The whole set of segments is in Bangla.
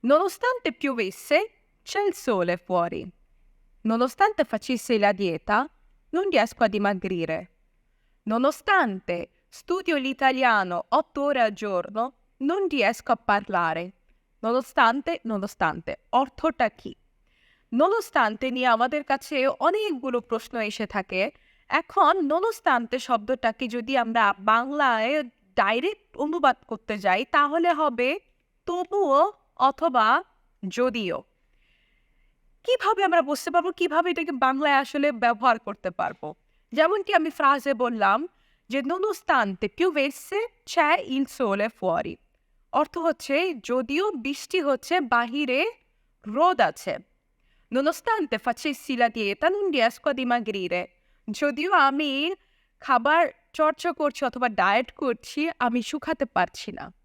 Nonostante piovesse, c'è il sole fuori. Nonostante facessi la dieta, non riesco a dimagrire. Nonostante studio l'italiano otto ore al giorno, non riesco a parlare. Nonostante, nonostante, অর্থটা কি ননস্তান্তে নিয়ে আমাদের কাছে অনেকগুলো প্রশ্ন এসে থাকে এখন ননস্তান্তে শব্দটাকে যদি আমরা বাংলায় ডাইরেক্ট অনুবাদ করতে যাই তাহলে হবে তবুও অথবা যদিও, কীভাবে আমরা বুঝতে পারব কীভাবে এটাকে বাংলায় আসলে ব্যবহার করতে পারব? যেমনটি আমি ফ্রাজে বললাম যে nonostante piovesse c'è il sole fuori অর্থ হচ্ছে, যদিও বৃষ্টি হচ্ছে, বাহিরে রোদ আছে। facessi la dieta non riesco a dimagrire যদিও আমি খাবার চর্চা করছি অথবা ডায়েট করছি, আমি শুকাতে পারছি না।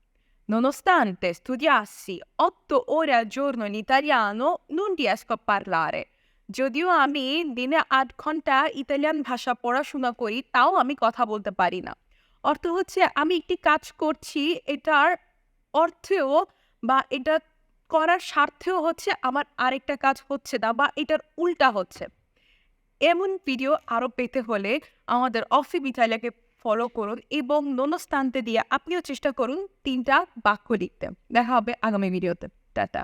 Nonostante studiassi otto ore al giorno in italiano, non riesco a parlare. যদিও আমি দিনে আট ঘণ্টা ইতালিয়ান ভাষা পড়াশোনা করি তাও আমি কথা বলতে পারি না অর্থ হচ্ছে আমি একটি কাজ করছি এটার অর্থেও বা এটা করার স্বার্থেও হচ্ছে আমার আরেকটা কাজ হচ্ছে না বা এটার উল্টা হচ্ছে এমন ভিডিও আরও পেতে হলে আমাদের অফি বিতালিয়াকে ফলো করুন এবং ননস্তান্তে দিয়ে আপনিও চেষ্টা করুন তিনটা বাক্য লিখতে। দেখা হবে আগামী ভিডিওতে টাটা।